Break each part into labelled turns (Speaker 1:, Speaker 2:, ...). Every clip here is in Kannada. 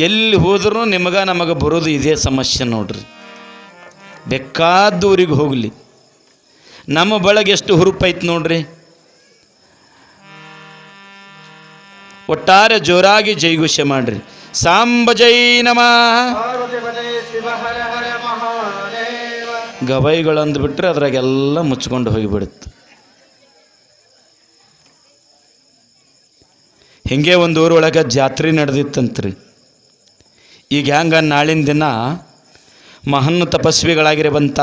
Speaker 1: ಎಲ್ಲಿ ಹೋದ್ರೂ ನಿಮಗೆ ನಮಗೆ ಬರೋದು ಇದೇ ಸಮಸ್ಯೆ ನೋಡ್ರಿ. ಬೇಕಾದ ಊರಿಗೆ ಹೋಗಲಿ. ನಮ್ಮ ಬಳಗೆ ಎಷ್ಟು ಹುರುಪೈತೆ ನೋಡ್ರಿ. ಒಟ್ಟಾರೆ ಜೋರಾಗಿ ಜೈಘೋಷ ಮಾಡ್ರಿ. ಸಾಂಬ ಜೈ ನಮಃ. ಗವೈಗಳು ಅದ್ರಾಗೆಲ್ಲ ಮುಚ್ಕೊಂಡು ಹೋಗಿಬಿಡುತ್ತೆ. ಹಿಂಗೆ ಒಂದು ಊರೊಳಗೆ ಜಾತ್ರೆ ನಡೆದಿತ್ತಂತ್ರಿ. ಈಗ ಹ್ಯಾಂಗೆ ನಾಳಿನ ದಿನ ಮಹನ್ ತಪಸ್ವಿಗಳಾಗಿರುವಂಥ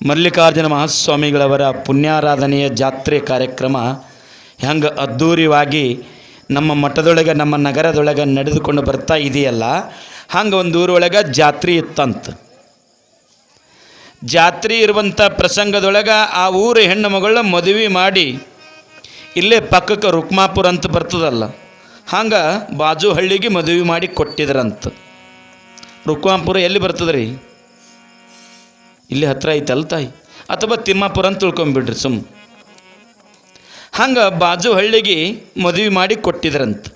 Speaker 1: ಮಲ್ಲಿಕಾರ್ಜುನ ಮಹಾಸ್ವಾಮಿಗಳವರ ಪುಣ್ಯಾರಾಧನೆಯ ಜಾತ್ರೆ ಕಾರ್ಯಕ್ರಮ ಹೆಂಗೆ ಅದ್ಧೂರಿವಾಗಿ ನಮ್ಮ ಮಠದೊಳಗೆ, ನಮ್ಮ ನಗರದೊಳಗೆ ನಡೆದುಕೊಂಡು ಬರ್ತಾ ಇದೆಯಲ್ಲ ಹಂಗೆ ಒಂದು ಊರೊಳಗೆ ಜಾತ್ರೆ ಇತ್ತಂತ. ಜಾತ್ರೆ ಇರುವಂಥ ಪ್ರಸಂಗದೊಳಗೆ ಆ ಊರ ಹೆಣ್ಣು ಮಗಳ ಮದುವೆ ಮಾಡಿ ಇಲ್ಲೇ ಪಕ್ಕಕ್ಕೆ ರುಕ್ಮಾಪುರ ಅಂತ ಬರ್ತದಲ್ಲ. ಹಂಗೆ ಬಾಜು ಹಳ್ಳಿಗೆ ಮದುವೆ ಮಾಡಿ ಕೊಟ್ಟಿದ್ರಂತ. ರುಕ್ವಾಂಪುರ ಎಲ್ಲಿ ಬರ್ತದ್ರಿ? ಇಲ್ಲಿ ಹತ್ರ ಐತಲ್ಲ ತಾಯಿ. ಅಥವಾ ತಿಮ್ಮಾಪುರ ಅಂತ ತಿಳ್ಕೊಂಬಿಡ್ರಿ ಸುಮ್. ಹಂಗೆ ಬಾಜು ಹಳ್ಳಿಗೆ ಮದುವೆ ಮಾಡಿ ಕೊಟ್ಟಿದ್ರಂತ.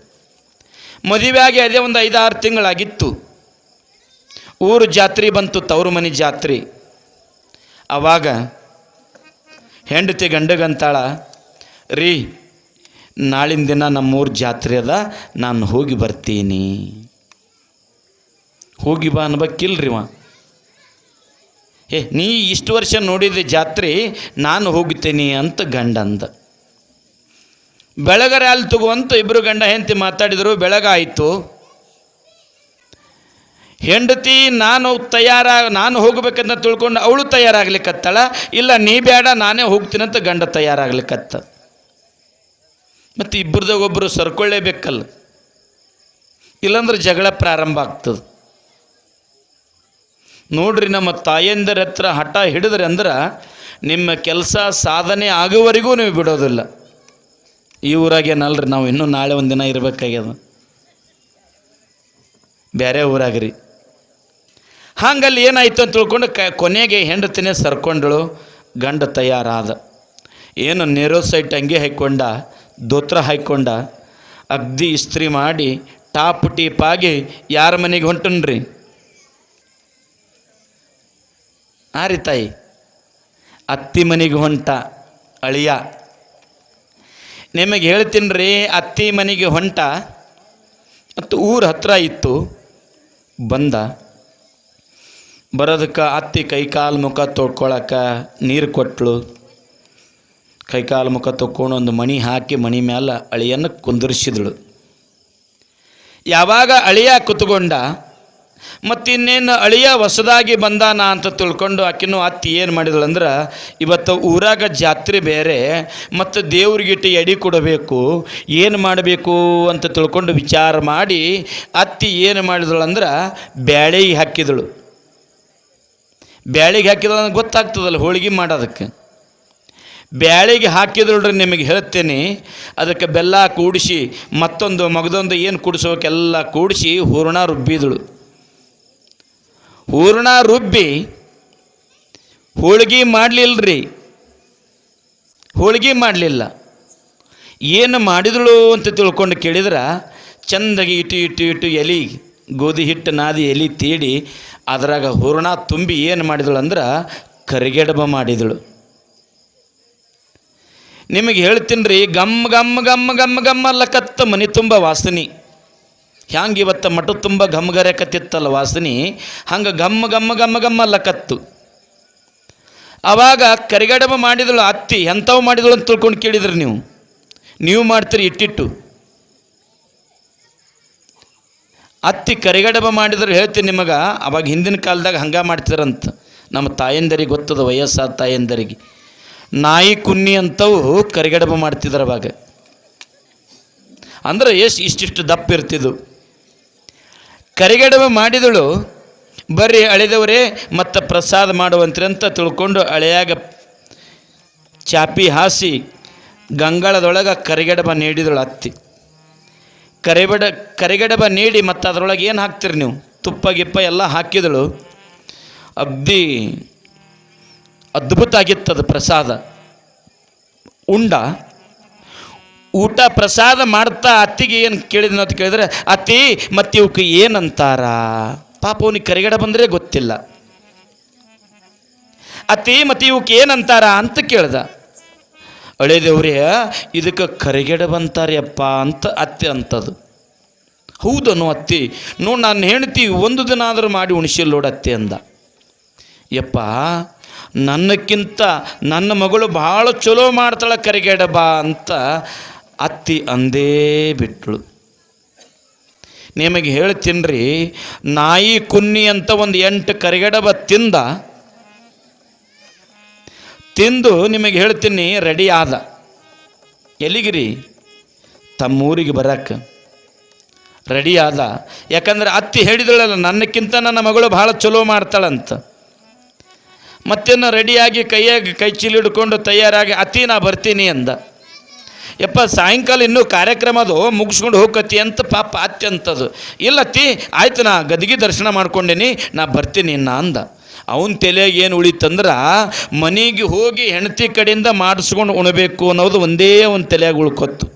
Speaker 1: ಮದುವೆಯಾಗಿ ಅದೇ ಒಂದು ಐದಾರು ತಿಂಗಳಾಗಿತ್ತು. ಊರು ಜಾತ್ರೆ ಬಂತು, ತವರು ಮನೆ ಜಾತ್ರೆ. ಆವಾಗ ಹೆಂಡತಿ ಗಂಡಗಂತಾಳ, ರೀ ನಾಳಿನ ದಿನ ನಮ್ಮೂರು ಜಾತ್ರೆ ಅದ, ನಾನು ಹೋಗಿ ಬರ್ತೀನಿ. ಹೋಗಿ ಬಾ ಅನ್ಬೇಕಿಲ್ರಿ ವ ಏ, ನೀ ಇಷ್ಟು ವರ್ಷ ನೋಡಿದ ಜಾತ್ರೆ, ನಾನು ಹೋಗ್ತೀನಿ ಅಂತ ಗಂಡ ಅಂದ. ಬೆಳಗರೆ ಅಲ್ಲಿ ತಗೋಂತ ಇಬ್ಬರು ಗಂಡ ಹೆಂಡತಿ ಮಾತಾಡಿದರು ಬೆಳಗಾಯಿತು ಹೆಂಡತಿ, ನಾನು ತಯಾರ, ನಾನು ಹೋಗ್ಬೇಕಂತ ತಿಳ್ಕೊಂಡು ಅವಳು ತಯಾರಾಗ್ಲಿಕ್ಕತ್ತಾಳ ಇಲ್ಲ ನೀ ಬೇಡ ನಾನೇ ಹೋಗ್ತೀನಂತ ಗಂಡ ತಯಾರಾಗ್ಲಿಕ್ಕತ್ತ ಮತ್ತು ಇಬ್ಬರದಾಗ ಒಬ್ಬರು ಸರ್ಕೊಳ್ಳೇಬೇಕಲ್ಲ. ಇಲ್ಲಾಂದ್ರೆ ಜಗಳ ಪ್ರಾರಂಭ ಆಗ್ತದೆ. ನೋಡ್ರಿ ನಮ್ಮ ತಾಯಂದಿರ ಹತ್ರ ಹಠ ಹಿಡಿದ್ರಿ ಅಂದ್ರೆ ನಿಮ್ಮ ಕೆಲಸ ಸಾಧನೆ ಆಗುವವರೆಗೂ ನೀವು ಬಿಡೋದಿಲ್ಲ. ಈ ಊರಾಗೇನಲ್ರಿ ನಾವು ಇನ್ನೂ ನಾಳೆ ಒಂದು ದಿನ ಇರಬೇಕಾಗ್ಯದ. ಬೇರೆ ಊರಾಗ್ರಿ. ಹಂಗಲ್ಲಿ ಏನಾಯ್ತು ಅಂತ ತಿಳ್ಕೊಂಡು ಕ ಕೊನೆಗೆ ಹೆಂಡತಿನೇ ಸರ್ಕೊಂಡಳು, ಗಂಡ ತಯಾರಾದ. ಏನು ನೇರೋ ಸೈಟ್ ಅಂಗಿ ಹಾಕ್ಕೊಂಡ ದೋತ್ರ ಹಾಕ್ಕೊಂಡ ಅಗ್ದಿ ಇಸ್ತ್ರಿ ಮಾಡಿ ಟಾಪ್ ಟೀಪಾಗಿ ಯಾರ ಮನೆಗೆ ಹೊಂಟನ್ರಿ? ಆ ರೀ ತಾಯಿ, ಅತ್ತಿ ಮನೆಗೆ ಹೊಂಟ ಅಳಿಯ. ನಿಮಗೆ ಹೇಳ್ತೀನಿ ರೀ ಅತ್ತಿ ಮನೆಗೆ ಹೊಂಟ. ಮತ್ತು ಊರ ಹತ್ರ ಇತ್ತು, ಬಂದ. ಬರೋದಕ್ಕೆ ಅತ್ತಿ ಕೈ ಕಾಲು ಮುಖ ತೊಳ್ಕೊಳಕ್ಕೆ ನೀರು ಕೊಟ್ಟಳು ಕೈಕಾಲು ಮುಖ ತೊಕ್ಕೊಂಡು ಒಂದು ಮಣಿ ಹಾಕಿ ಮಣಿ ಮ್ಯಾಲ ಅಳಿಯನ್ನು ಕುಂದಿರಿಸಿದಳು. ಯಾವಾಗ ಅಳಿಯ ಕುತ್ಕೊಂಡ, ಮತ್ತಿನ್ನೇನು ಅಳಿಯ ಹೊಸದಾಗಿ ಬಂದಾನ ಅಂತ ತಿಳ್ಕೊಂಡು ಆಕಿನೂ ಅತ್ತಿ ಏನು ಮಾಡಿದಳು ಅಂದ್ರೆ, ಇವತ್ತು ಊರಾಗ ಜಾತ್ರೆ ಬೇರೆ, ಮತ್ತು ದೇವ್ರಿಗಿಟ್ಟು ಎಡಿ ಕೊಡಬೇಕು, ಏನು ಮಾಡಬೇಕು ಅಂತ ತಿಳ್ಕೊಂಡು ವಿಚಾರ ಮಾಡಿ ಅತ್ತಿ ಏನು ಮಾಡಿದಳು ಅಂದ್ರೆ, ಬ್ಯಾಳೆಗೆ ಹಾಕಿದಳು. ಬ್ಯಾಳಿಗೆ ಹಾಕಿದಳು ಗೊತ್ತಾಗ್ತದಲ್ಲ ಹೋಳಿಗೆ ಮಾಡೋದಕ್ಕೆ. ಬ್ಯಾಳಿಗೆ ಹಾಕಿದಳ್ರಿ ನಿಮಗೆ ಹೇಳ್ತೇನೆ. ಅದಕ್ಕೆ ಬೆಲ್ಲ ಕೂಡಿಸಿ, ಮತ್ತೊಂದು ಮಗದೊಂದು ಏನು ಕೂಡಿಸೋಕೆಲ್ಲ ಕೂಡಿಸಿ ಹೂರ್ಣ ರುಬ್ಬಿದಳು. ಹೂರ್ಣ ರುಬ್ಬಿ ಹೋಳಿಗೆ ಮಾಡಲಿಲ್ಲರಿ ಹೋಳಿಗೆ ಮಾಡಲಿಲ್ಲ. ಏನು ಮಾಡಿದಳು ಅಂತ ತಿಳ್ಕೊಂಡು ಕೇಳಿದ್ರೆ, ಚಂದಾಗಿ ಇಟ್ಟು ಇಟ್ಟು ಇಟ್ಟು ಎಲಿ, ಗೋಧಿ ಹಿಟ್ಟು ನಾದಿ ಎಲಿ ತೀಡಿ, ಅದರಾಗ ಹೂರಣ ತುಂಬಿ ಏನು ಮಾಡಿದಳು ಅಂದ್ರೆ ಕರಿಗೆಡಬ ಮಾಡಿದಳು. ನಿಮಗೆ ಹೇಳ್ತೀನಿ ರೀ ಗಮ್ ಗಮ್ ಗಮ್ ಗಮ್ ಗಮ್ ಅಲ್ಲಕತ್ತ ಮನೆ ತುಂಬ ವಾಸನೆ. ಹ್ಯಾಂಗೆ ಇವತ್ತು ಮಠ ತುಂಬ ಗಮ್ಗರೆಕತ್ತಿತ್ತಲ್ಲ ವಾಸನೆ. ಹಂಗೆ ಗಮ್ ಗಮ್ ಗಮ್ ಗಮ್ಮ ಅಲ್ಲಕತ್ತು ಆವಾಗ ಕರಿಗಡಬ ಮಾಡಿದಳು ಅತ್ತಿ, ಎಂಥವು ಮಾಡಿದಳು ಅಂತ ತಿಳ್ಕೊಂಡು ಕೇಳಿದ್ರಿ ನೀವು. ನೀವು ಮಾಡ್ತೀರಿ ಇಟ್ಟಿಟ್ಟು. ಅತ್ತಿ ಕರಿಗಡಬ ಮಾಡಿದ್ರೆ ಹೇಳ್ತೀನಿ ನಿಮಗೆ, ಅವಾಗ ಹಿಂದಿನ ಕಾಲದಾಗ ಹಂಗೆ ಮಾಡ್ತಿದ್ರಂತ. ನಮ್ಮ ತಾಯಂದರಿಗೆ ಗೊತ್ತದ ವಯಸ್ಸಾದ ತಾಯಂದರಿಗೆ. ನಾಯಿ ಕುನ್ನಿ ಅಂತವು ಕರಿಗಡಬ ಮಾಡ್ತಿದ್ರು ಅವಾಗ. ಅಂದ್ರೆ ಎಷ್ಟು ಇಷ್ಟಿಷ್ಟು ದಪ್ಪ ಇರ್ತಿದ್ದು ಕರಿಗಡಬ ಮಾಡಿದಳು, ಬರ್ರಿ ಅಳೆದವರೇ, ಮತ್ತು ಪ್ರಸಾದ ಮಾಡುವಂತ್ರಿ ಅಂತ ತಿಳ್ಕೊಂಡು ಹಳೆಯಾಗ ಚಾಪಿ ಹಾಸಿ ಗಂಗಾಳದೊಳಗೆ ಕರಿಗಡಬ ನೀಡಿದಳು ಅತ್ತಿ. ಕರಿಬಡ, ಕರಿಗಡಬ ನೀಡಿ ಮತ್ತು ಅದರೊಳಗೆ ಏನು ಹಾಕ್ತೀರಿ ನೀವು? ತುಪ್ಪ, ಗಿಪ್ಪ ಎಲ್ಲ ಹಾಕಿದಳು. ಅಗ್ದಿ ಅದ್ಭುತ ಆಗಿತ್ತದು ಪ್ರಸಾದ. ಉಂಡ. ಊಟ ಪ್ರಸಾದ ಮಾಡ್ತಾ ಅತ್ತಿಗೆ ಏನು ಕೇಳಿದ್ನ ಅಂತ ಕೇಳಿದ್ರೆ, ಅತ್ತಿ, ಮತ್ತೆ ಇವಕ್ಕೆ ಏನಂತಾರ? ಪಾಪ ಅವನಿಗೆ ಕರಿಗಡ ಬಂದರೆ ಗೊತ್ತಿಲ್ಲ. ಅತ್ತಿ, ಮತ್ತೆ ಇವಕ್ಕೆ ಏನಂತಾರ? ಅಂತ ಕೇಳ್ದ. ಅಳೆದೇವ್ರೇ ಇದಕ್ಕೆ ಕರಿಗಡ ಬಂತಾರ್ಯಪ್ಪ ಅಂತ ಅತ್ತೆ ಅಂತದು. ಹೌದನು ಅತ್ತಿ, ನೋಡಿ ನಾನು ಹೇಳ್ತೀವಿ ಒಂದು ದಿನ ಆದರೂ ಮಾಡಿ ಉಣಿಸಿಲ್ಲ ನೋಡತ್ತೆ ಅಂದ. ಯಪ್ಪ, ನನ್ನಕ್ಕಿಂತ ನನ್ನ ಮಗಳು ಭಾಳ ಚಲೋ ಮಾಡ್ತಾಳೆ ಕರಿಗಡ ಅಂತ ಅತ್ತಿ ಅಂದೇ ಬಿಟ್ಟಳು ನಿಮಗೆ ಹೇಳ್ತೀನಿ ನಾಯಿ ಕುನ್ನಿ ಅಂತ ಒಂದು ಎಂಟು ಕರಿಗಡಬ ತಿಂದ. ತಿಂದು ನಿಮಗೆ ಹೇಳ್ತೀನಿ, ರೆಡಿ ಆದ. ಎಲ್ಲಿಗಿರಿ? ತಮ್ಮೂರಿಗೆ ಬರಕ್ಕೆ ರೆಡಿ ಆದ. ಯಾಕಂದ್ರೆ ಅತ್ತಿ ಹೇಳಿದಳಲ್ಲ, ನನ್ನಕ್ಕಿಂತ ನನ್ನ ಮಗಳು ಭಾಳ ಚಲೋ ಮಾಡ್ತಾಳಂತ. ಮತ್ತೇನು ರೆಡಿಯಾಗಿ ಕೈಯಾಗಿ ಕೈ ಚೀಲ ಹಿಡ್ಕೊಂಡು ತಯಾರಾಗಿ ಅತಿ ನಾ ಬರ್ತೀನಿ ಅಂದ. ಯಪ್ಪ, ಸಾಯಂಕಾಲ ಇನ್ನೂ ಕಾರ್ಯಕ್ರಮ ಅದು, ಮುಗಿಸ್ಕೊಂಡು ಹೋಗತಿ ಅಂತ ಪಾಪ ಅತ್ಯಂತದು ಅಂತದು ಇಲ್ಲ ಅತ್ತಿ, ಆಯ್ತು, ನಾ ಗದಿಗೆ ದರ್ಶನ ಮಾಡ್ಕೊಂಡೇನಿ, ನಾ ಬರ್ತೀನಿ ನಾ ಅಂದ. ಅವನ ತಲೆಯಾಗ ಏನು ಉಳಿತಂದ್ರೆ, ಮನೆಗೆ ಹೋಗಿ ಹೆಂಡತಿ ಕಡೆಯಿಂದ ಮಾಡಿಸ್ಕೊಂಡು ಉಣಬೇಕು ಅನ್ನೋದು ಒಂದೇ ಒಂದು ತಲೆಯಾಗ ಉಳ್ಕೊತ್ತು.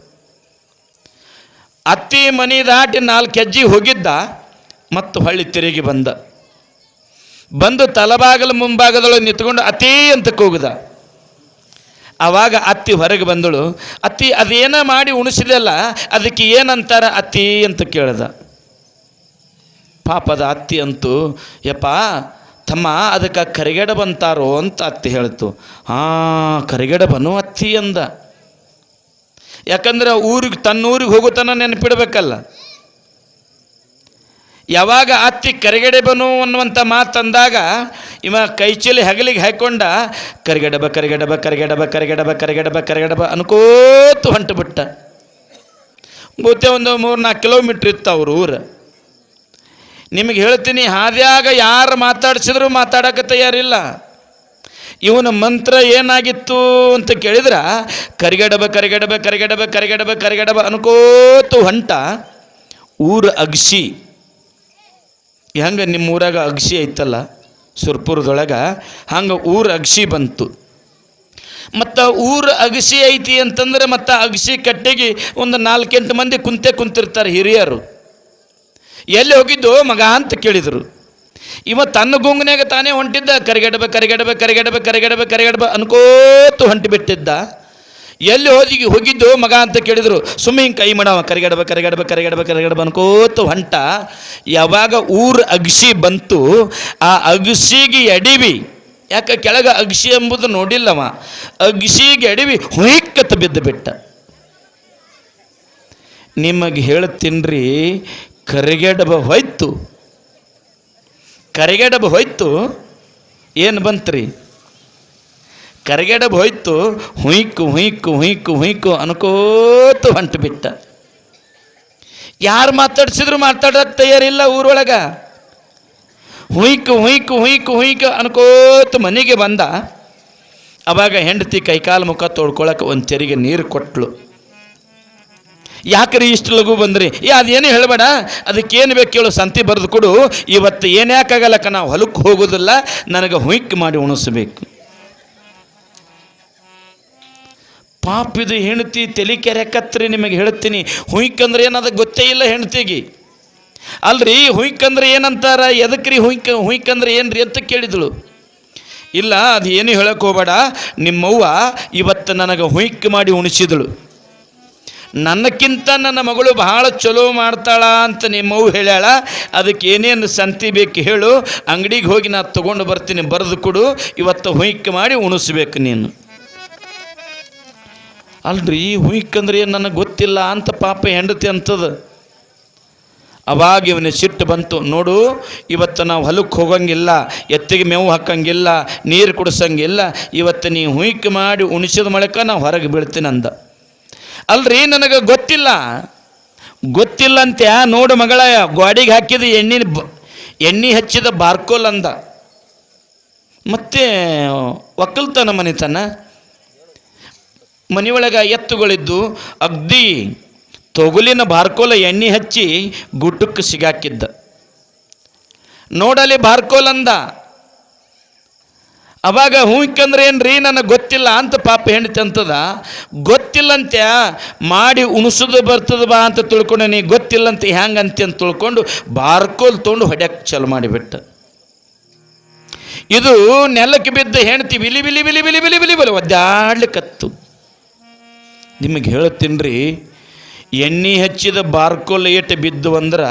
Speaker 1: ಅತ್ತಿ ಮನೆ ದಾಟಿ ನಾಲ್ಕು ಹೆಜ್ಜೆ ಹೋಗಿದ್ದ, ಮತ್ತು ಹೊಳ್ಳಿ ತಿರುಗಿ ಬಂದ. ಬಂದು ತಲಬಾಗಲ ಮುಂಭಾಗದೊಳಗೆ ನಿಂತ್ಕೊಂಡು ಅತಿ ಅಂತ ಕೂಗಿದ. ಆವಾಗ ಅತ್ತಿ ಹೊರಗೆ ಬಂದಳು, ಅತ್ತಿ, ಅದೇನ ಮಾಡಿ ಉಣಿಸಿದೆಲ್ಲ ಅದಕ್ಕೆ ಏನಂತಾರ? ಅತ್ತಿ ಅಂತ ಕೇಳ್ದ. ಪಾಪದ ಅತ್ತಿ ಅಂತೂ, ಯಪ್ಪ, ತಮ್ಮ ಅದಕ್ಕೆ ಕರಿಗಡ ಬಂತಾರೋ ಅಂತ ಅತ್ತಿ ಹೇಳ್ತು. ಹಾಂ ಕರಿಗಡ ಬನು ಅತ್ತಿ ಅಂದ. ಯಾಕಂದ್ರೆ ಊರಿಗೆ ತನ್ನೂರಿಗೆ ಹೋಗುತ್ತಾನ ನೆನಪಿಡ್ಬೇಕಲ್ಲ. ಯಾವಾಗ ಅತ್ತಿ ಕರಿಗಡೆಬನು ಅನ್ನುವಂಥ ಮಾತಂದಾಗ, ಇವ ಕೈಚೀಲಿ ಹಗಲಿಗೆ ಹಾಕೊಂಡ ಕರಿಗಡಬ ಕರಿಗಡಬ ಕರಿಗಡಬ ಕರಿಗಡಬ ಕರಿಗಡಬ ಕರಿಗಡಬ ಅನ್ಕೋತು ಹೊಂಟು ಬಿಟ್ಟ ಗೊತ್ತೇ ಒಂದು ಮೂರು ನಾಲ್ಕು ಕಿಲೋಮೀಟ್ರ್ ಇತ್ತು ಅವ್ರ ಊರು. ನಿಮಗೆ ಹೇಳ್ತೀನಿ, ಹಾದ್ಯಾಗ ಯಾರು ಮಾತಾಡ್ಸಿದ್ರು ಮಾತಾಡೋಕೆ ತಯಾರಿಲ್ಲ. ಇವನ ಮಂತ್ರ ಏನಾಗಿತ್ತು ಅಂತ ಕೇಳಿದ್ರೆ ಕರಿಗಡಬ ಕರಿಗಡಬ ಕರಿಗಡಬ ಕರಿಗಡಬ ಕರಿಗಡಬ ಅನ್ಕೋತು ಹೊಂಟ. ಊರು ಅಗ್ಸಿ ಹೆಂಗೆ ನಿಮ್ಮ ಊರಾಗ ಅಗ್ಸಿ ಐತಲ್ಲ, ಸುರ್ಪುರದೊಳಗೆ, ಹಂಗೆ ಊರು ಅಗ್ಸಿ ಬಂತು. ಮತ್ತು ಊರು ಅಗಸಿ ಐತಿ ಅಂತಂದ್ರೆ ಮತ್ತು ಅಗಸಿ ಕಟ್ಟೆಗೆ ಒಂದು ನಾಲ್ಕೆಂಟು ಮಂದಿ ಕುಂತೆ ಕುಂತಿರ್ತಾರೆ ಹಿರಿಯರು. ಎಲ್ಲಿ ಹೋಗಿದ್ದು ಮಗ ಅಂತ ಕೇಳಿದರು. ಇವ ತನ್ನ ಗುಂಗನ್ಯಾಗ ತಾನೇ ಹೊಂಟಿದ್ದ, ಕರಿಗಡಬ ಕರಿಗಡಬ ಕರಿಗಡಬ ಕರಿಗಡಬ ಕರಿಗಡಬ ಅನ್ಕೋತು ಹೊಂಟಿ ಬಿಟ್ಟಿದ್ದ ಎಲ್ಲಿ ಹೋದಿ ಹೋಗಿದ್ದು ಮಗ ಅಂತ ಕೇಳಿದರು ಸುಮ್ಮನೆ ಹಿಂಗೆ ಕೈ ಮಾಡವ ಕರಿಗಡಬ ಕರಿಗಡಬ ಕರಿಗಡಬ ಕರಿಗಡಬ ಅನ್ಕೋತು ಹೊಂಟ. ಯಾವಾಗ ಊರು ಅಗಸಿ ಬಂತು, ಆ ಅಗಸಿಗೆ ಎಡಿವಿ, ಯಾಕೆ ಕೆಳಗೆ ಅಗಸಿ ಎಂಬುದು ನೋಡಿಲ್ಲವ, ಅಗಸಿಗೆ ಎಡಿವಿ ಹುಯ್ಕತ್ತ ಬಿದ್ದು ಬಿಟ್ಟ. ನಿಮಗೆ ಹೇಳ್ತೀನ್ರಿ, ಕರಿಗಡಬ ಹೋಯ್ತು. ಕರಿಗಡಬ ಹೋಯ್ತು, ಏನು ಬಂತ್ರಿ? ಕರಿಗಡಬ ಹೋಯ್ತು ಹುಯ್ಕು ಹುಯ್ಕು ಹುಯ್ಕು ಹುಯ್ಕು ಅನ್ಕೋತು ಹೊಂಟು ಬಿಟ್ಟ. ಯಾರು ಮಾತಾಡ್ಸಿದ್ರು ಮಾತಾಡೋಕೆ ತಯಾರಿಲ್ಲ ಊರೊಳಗೆ. ಹುಯ್ಕು ಹುಯ್ಕು ಹುಯ್ಕು ಹುಯ್ಕು ಅನ್ಕೋತು ಮನೆಗೆ ಬಂದ. ಅವಾಗ ಹೆಂಡತಿ ಕೈಕಾಲು ಮುಖ ತೊಳ್ಕೊಳಕ್ಕೆ ಒಂದು ತೆರಿಗೆ ನೀರು ಕೊಟ್ಲು. ಯಾಕ್ರಿ ಇಷ್ಟು ಲಘು ಬಂದ್ರಿ? ಏ, ಅದೇನು ಹೇಳಬೇಡ. ಅದಕ್ಕೇನು ಬೇಕು ಕೇಳು, ಸಂತಿ ಬರೆದು ಕೊಡು. ಇವತ್ತು ಏನ್ಯಾಕಾಗಲ್ಲಕ್ಕ ನಾವು ಹೊಲಕ್ಕೆ ಹೋಗೋದಿಲ್ಲ. ನನಗೆ ಹುಯ್ಕ್ ಮಾಡಿ ಉಣಿಸ್ಬೇಕು. ಪಾಪಿದು ಹೆಂಡತಿ ತಲೆ ಕೆರೆಕತ್ರಿ ನಿಮಗೆ ಹೇಳ್ತೀನಿ. ಹುಯ್ಕಂದ್ರೆ ಏನಾದ ಗೊತ್ತೇ ಇಲ್ಲ ಹೆಂಡತಿಗೆ. ಅಲ್ರಿ, ಹುಯ್ಕಂದ್ರೆ ಏನಂತಾರ? ಎದಕ್ರಿ ಹುಯ್ಕ, ಹುಯ್ಕಂದ್ರೆ ಏನ್ರಿ ಅಂತ ಕೇಳಿದಳು. ಇಲ್ಲ, ಅದು ಏನು ಹೇಳಕ್ಕೆ ಹೋಗಬೇಡ. ನಿಮ್ಮವ್ವ ಇವತ್ತು ನನಗೆ ಹುಯ್ಕ್ ಮಾಡಿ ಉಣಿಸಿದಳು. ನನ್ನಕ್ಕಿಂತ ನನ್ನ ಮಗಳು ಬಹಳ ಚಲೋ ಮಾಡ್ತಾಳ ಅಂತ ನಿಮ್ಮವು ಹೇಳ್ಯಾಳ. ಅದಕ್ಕೆ ಏನೇನು ಸಂತಿ ಬೇಕು ಹೇಳು. ಅಂಗಡಿಗೆ ಹೋಗಿ ನಾನು ತೊಗೊಂಡು ಬರ್ತೀನಿ, ಬರೆದು ಕೊಡು. ಇವತ್ತು ಹುಯ್ಕ್ ಮಾಡಿ ಉಣಿಸ್ಬೇಕು ನೀನು. ಅಲ್ರಿ, ಈ ಹುಯ್ಕಂದ್ರೆ ಏನು ನನಗೆ ಗೊತ್ತಿಲ್ಲ ಅಂತ ಪಾಪ ಹೆಂಡತಿ ಅಂತದ. ಅವಾಗ ಇವನ ಸಿಟ್ಟು ಬಂತು, ನೋಡು, ಇವತ್ತು ನಾವು ಹೊಲಕ್ಕೆ ಹೋಗಂಗಿಲ್ಲ, ಎತ್ತಿಗೆ ಮೇವು ಹಾಕಂಗಿಲ್ಲ, ನೀರು ಕುಡಿಸಂಗಿಲ್ಲ, ಇವತ್ತು ನೀ ಹುಯ್ಕೆ ಮಾಡಿ ಉಣಿಸಿದ ಮೊಳಕ ನಾವು ಹೊರಗೆ ಬೀಳ್ತೀನಿ ಅಂದ. ಅಲ್ರಿ, ನನಗೆ ಗೊತ್ತಿಲ್ಲ. ಗೊತ್ತಿಲ್ಲ ಅಂತ ನೋಡು ಮಗಳ, ಗೋಡಿಗೆ ಹಾಕಿದ ಎಣ್ಣೆ ಬ- ಎಣ್ಣೆ ಹಚ್ಚಿದ ಬಾರ್ಕೋಲ್ ಅಂದ. ಮತ್ತೆ ಒಕ್ಕಲ್ತನ ಮನೆತನ. ಮನೆಯೊಳಗೆ ಎತ್ತುಗಳಿದ್ದು, ಅಗ್ದಿ ತೊಗುಲಿನ ಬಾರ್ಕೋಲ ಎಣ್ಣೆ ಹಚ್ಚಿ ಗುಡ್ಡಕ್ಕೆ ಸಿಗಾಕಿದ್ದ. ನೋಡಲಿ ಅಂದ. ಅವಾಗ ಹೂಂಕಂದ್ರೆ ರೀ ನನಗೆ ಗೊತ್ತಿಲ್ಲ ಅಂತ ಪಾಪ ಹೆಂಡತಿ ಅಂತದ. ಗೊತ್ತಿಲ್ಲಂತೆ ಮಾಡಿ ಉಣಿಸೋದು ಬರ್ತದ ಬಾ ಅಂತ ತಿಳ್ಕೊಂಡು, ನೀ ಗೊತ್ತಿಲ್ಲಂತೆ ಹ್ಯಾಂಗಂತೆ ಅಂತ ತಿಳ್ಕೊಂಡು ಬಾರ್ಕೋಲ್ ತೊಗೊಂಡು ಹೊಡ್ಯಕ್ಕೆ ಚಲು ಮಾಡಿಬಿಟ್ಟ. ಇದು ನೆಲಕ್ಕೆ ಬಿದ್ದ ಹೆಂಡತಿ ಬಿಲಿ ಬಿಲಿ ಬಿಲಿ ಬಿಲಿ ಬಿಲಿ ಬಿಲಿ ಬಿಲಿ ಒದ್ದಾಡ್ಲಿಕ್ಕತ್ತು ನಿಮಗೆ ರೀ ಎಣ್ಣೆ ಹಚ್ಚಿದ ಬಾರ್ಕೋಲ್ ಬಿದ್ದು ಅಂದ್ರೆ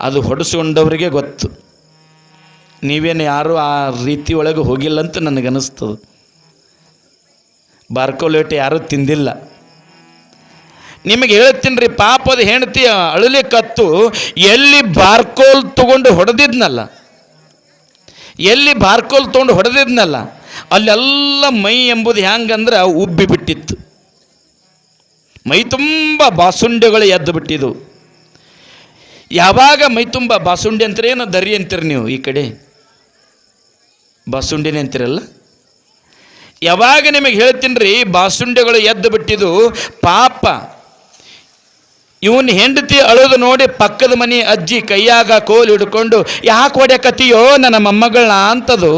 Speaker 1: ಅದು ಹೊಡೆಸ್ಕೊಂಡವರಿಗೆ ಗೊತ್ತು. ನೀವೇನು ಯಾರೂ ಆ ರೀತಿ ಒಳಗೆ ಹೋಗಿಲ್ಲ ಅಂತ ನನಗನ್ನಿಸ್ತದೆ ಬಾರ್ಕೋಲ್ ಏಟು ಯಾರೂ ತಿಂದಿಲ್ಲ. ನಿಮಗೆ ಹೇಳ್ತೀನಿ ರೀ ಪಾಪದ ಹೆಂಡತಿ ಕತ್ತು ಎಲ್ಲಿ ಬಾರ್ಕೋಲ್ ತಗೊಂಡು ಹೊಡೆದಿದ್ನಲ್ಲ, ಎಲ್ಲಿ ಬಾರ್ಕೋಲ್ ತೊಗೊಂಡು ಹೊಡೆದಿದ್ನಲ್ಲ, ಅಲ್ಲೆಲ್ಲ ಮೈ ಎಂಬುದು ಹ್ಯಾಂಗಂದ್ರೆ ಉಬ್ಬಿ ಬಿಟ್ಟಿತ್ತು ಮೈ ತುಂಬ ಬಾಸುಂಡೆಗಳು ಎದ್ದು ಬಿಟ್ಟಿದ್ದು ಯಾವಾಗ ಮೈ ತುಂಬ ಬಾಸುಂಡೆ ಅಂತಾರೆ ಏನೋ ದರಿ ಅಂತೀರಿ ನೀವು ಈ ಕಡೆ? ಬಾಸುಂಡೆನೇ ಅಂತೀರಲ್ಲ? ಯಾವಾಗ ನಿಮಗೆ ಹೇಳ್ತೀನಿ ರೀ ಬಾಸುಂಡೆಗಳು ಎದ್ದು ಬಿಟ್ಟಿದ್ದು ಪಾಪ. ಇವನು ಹೆಂಡತಿ ಅಳೋದು ನೋಡಿ ಪಕ್ಕದ ಮನೆ ಅಜ್ಜಿ ಕೈಯಾಗ ಕೋಲು ಹಿಡ್ಕೊಂಡು, ಯಾಕೆ ಹೊಡ್ಯಾಕತ್ತೀಯೋ ನನ್ನ ಮೊಮ್ಮಗಳನ್ನ? ಅಂತದು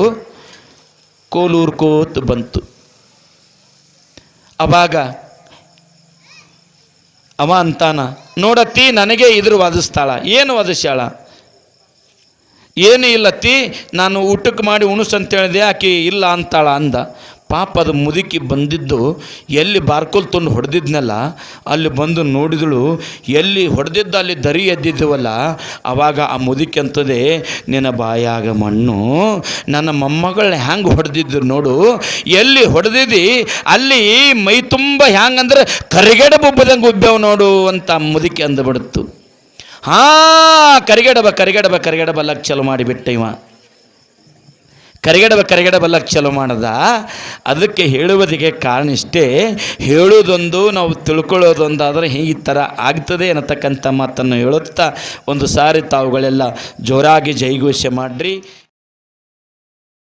Speaker 1: ಕೋಲೂರ್ಕೋತ್ ಬಂತು. ಅವಾಗ ಅವ ಅಂತಾನ. ನೋಡತ್ತಿ ನನಗೆ ಇದ್ರ ವಾದಿಸ್ತಾಳ ಏನು ವಾದಿಸ್ಯಾಳ ಏನು ಇಲ್ಲತ್ತಿ ನಾನು ಊಟಕ್ಕೆ ಮಾಡಿ ಉಣಸು ಆಕೆ ಇಲ್ಲ ಅಂತಾಳ ಅಂದ. ಪಾಪ ಅದು ಮುದುಕಿ ಬಂದಿದ್ದು, ಎಲ್ಲಿ ಬಾರ್ಕೋಲ್ ತಂದು ಹೊಡೆದಿದ್ನಲ್ಲ, ಅಲ್ಲಿ ಬಂದು ನೋಡಿದಳು, ಎಲ್ಲಿ ಹೊಡೆದಿದ್ದ ಅಲ್ಲಿ ದರಿ ಎದ್ದಿದ್ದವಲ್ಲ ಆವಾಗ ಆ ಮುದುಕಿ ಅಂತದೆ, ನಿನ್ನ ಬಾಯಾಗ ಮಣ್ಣು, ನನ್ನ ಮೊಮ್ಮಗಳನ್ನ ಹ್ಯಾಂಗೆ ಹೊಡೆದಿದ್ದು ನೋಡು, ಎಲ್ಲಿ ಹೊಡೆದಿದ್ದಿ ಅಲ್ಲಿ ಮೈ ತುಂಬ ಹ್ಯಾಂಗಂದ್ರೆ ಕರಿಗಡ ಬೊಬ್ಬದಂಗೆ ಉಬ್ಬ್ಯಾವ ನೋಡು ಅಂತ ಮುದುಕಿ ಅಂದ್ಬಿಡ್ತು. ಹಾ ಕರಿಗಡಬ ಕರಿಗಡಬ ಕರಿಗಡಬಲ್ಲಕ್ಕೆ ಚಲೋ ಮಾಡಿಬಿಟ್ಟೆ ಇವ. ಕರಿಗಡಬ ಕರಿಗಡಬಲ್ಲಕ್ಕೆ ಚಲೋ ಮಾಡದ. ಅದಕ್ಕೆ ಹೇಳುವುದಕ್ಕೆ ಕಾರಣ ಇಷ್ಟೇ ಹೇಳೋದೊಂದು ನಾವು ತಿಳ್ಕೊಳ್ಳೋದೊಂದಾದರೆ ಈ ಥರ ಆಗ್ತದೆ ಅನ್ನತಕ್ಕಂಥ ಮಾತನ್ನು ಹೇಳುತ್ತಾ ಒಂದು ಸಾರಿ ತಾವುಗಳೆಲ್ಲ ಜೋರಾಗಿ ಜೈಘೋಷ ಮಾಡ್ರಿ.